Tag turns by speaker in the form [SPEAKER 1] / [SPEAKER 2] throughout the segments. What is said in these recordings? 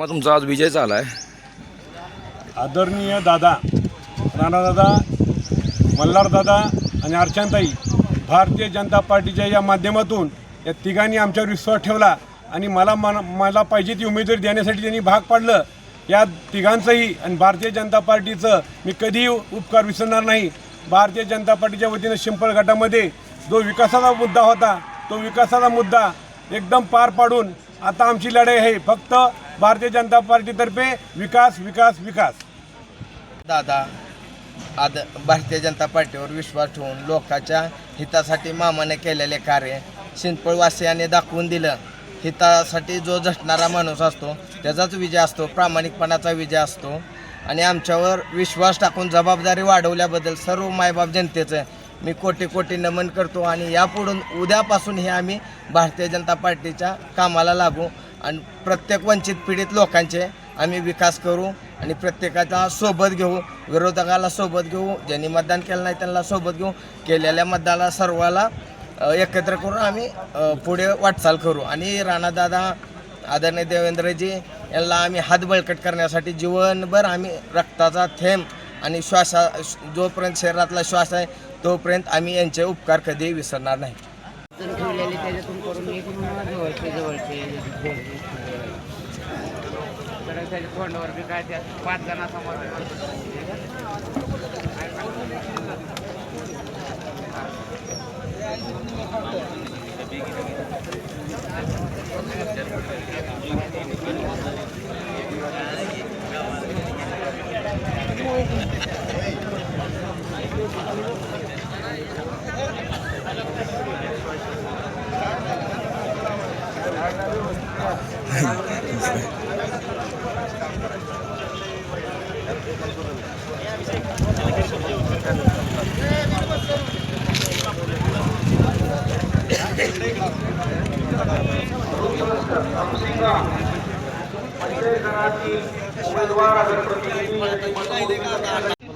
[SPEAKER 1] मग तुमचा आज विजय झाला आहे
[SPEAKER 2] आदरणीय दादा राणादादा मल्हारदादा आणि अर्चनताई भारतीय जनता पार्टीच्या या माध्यमातून या तिघांनी आमच्यावर विश्वास ठेवला आणि मला मन मला पाहिजे ती उमेदवारी देण्यासाठी त्यांनी भाग पाडलं. या तिघांचंही आणि भारतीय जनता पार्टीचं मी कधीही उपकार विसरणार नाही. भारतीय जनता पार्टीच्या वतीनं शिंपळ गटामध्ये जो विकासाचा मुद्दा होता तो विकासाचा मुद्दा एकदम पार पाडून आता आमची लढाई आहे. फक्त भारतीय जनता पार्टीतर्फे विकास विकास विकास.
[SPEAKER 3] दादा आद भारतीय जनता पार्टीवर विश्वास ठेवून लोकांच्या हितासाठी मामाने केलेले कार्य शिंदपळवासियाने दाखवून दिलं. हितासाठी जो झटणारा माणूस असतो त्याचाच विजय असतो प्रामाणिकपणाचा विजय असतो. आणि आमच्यावर विश्वास टाकून जबाबदारी वाढवल्याबद्दल सर्व मायबाप जनतेचं मी कोटी कोटी नमन करतो. आणि यापुढून उद्यापासून हे आम्ही भारतीय जनता पार्टीच्या कामाला लागू. आणि प्रत्येक वंचित पीडित लोकांचे आम्ही विकास करू आणि प्रत्येकाचा सोबत घेऊ विरोधकाला सोबत घेऊ ज्यांनी मतदान केलं नाही त्यांना सोबत घेऊ केलेल्या मतदानाला सर्वाला एकत्र करून आम्ही पुढे वाटचाल करू. आणि राणादादा आदरणीय देवेंद्रजी यांना आम्ही हात बळकट करण्यासाठी जीवनभर आम्ही रक्ताचा थेंब आणि श्वासा जोपर्यंत शरीरातला श्वास आहे तोपर्यंत आम्ही यांचे उपकार कधी विसरणार नाही.
[SPEAKER 4] तर ठेवलेले त्याच्यातून करून एक जवळचे जवळचे तर त्याच्या तोंडावर बी काय त्या पाच जणांसमोर
[SPEAKER 2] उमेदवार अगर प्रतिनिधी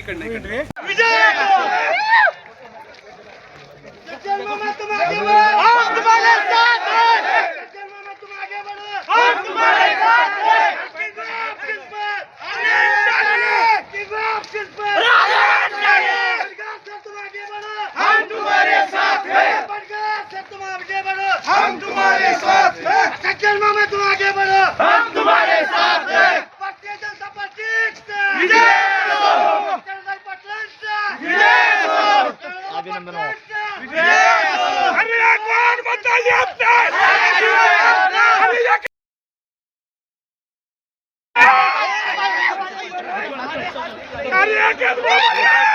[SPEAKER 1] कर त्याला
[SPEAKER 5] हम Carioca do Brasil!